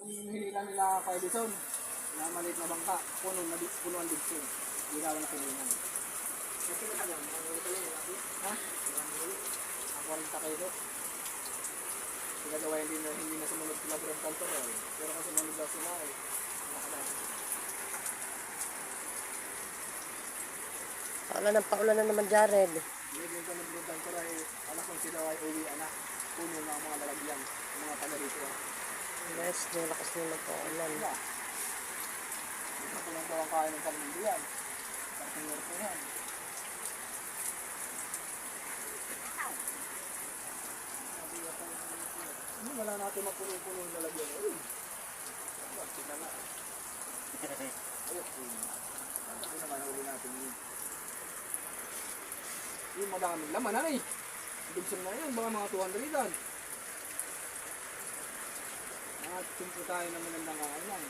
Yung hinila nila kay Edison, na maliit na bangka, puno na puno ang Edison. Hindi na lang pinunan. Kasi wala lang, ang ko laki. Ha? Ang 40 kilo. Sila daw ay hindi na, hindi na sumunod sila Brad Cantor eh. Pero kasi sumunod daw sila eh. Paulan ng paulan na naman, Jared. Din ka nag-Brad Cantor ay anak kong sila ay uwi anak. Puno na ang mga lalagyan. Mga taga rito. Yes, yung lakas. Wala. Hindi ko lang daw ang kain ng kalmundo yan. Parang ko yan. Wala natin mapuno-puno yung lalagyan. Uy! Bakit na? Ayok, uy. Ano naman huli natin yun? Yung madaming laman, ano eh? Dugsan na yan, baka mga 200 yan. At simpo tayo ng magandang kakain.